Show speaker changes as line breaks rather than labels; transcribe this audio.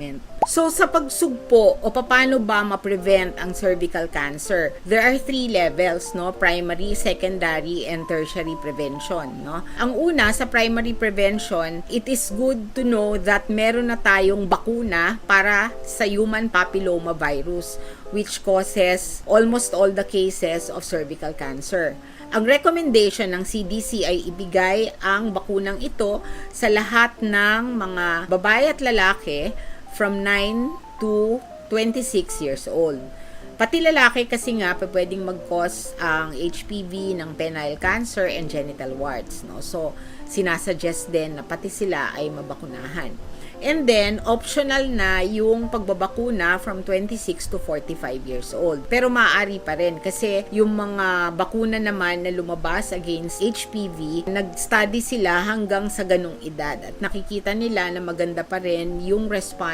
treatment. So sa pagsugpo o paano ba ma-prevent ang cervical cancer? There are three levels, no? Primary, secondary, and tertiary prevention, no? Ang una sa primary prevention, it is good to know that meron na tayong bakuna para sa human papilloma virus which causes almost all the cases of cervical cancer. Ang recommendation ng CDC ay ibigay ang bakunang ito sa lahat ng mga babae at lalaki from 9 to 26 years old. Pati lalaki kasi nga pa pwedeng mag-cause ang HPV ng penile cancer and genital warts. No? So, sinasuggest din na pati sila ay mabakunahan. And then, optional na yung pagbabakuna from 26 to 45 years old. Pero maaari pa rin kasi yung mga bakuna naman na lumabas against HPV, nag-study sila hanggang sa ganong edad. At nakikita nila na maganda pa rin yung response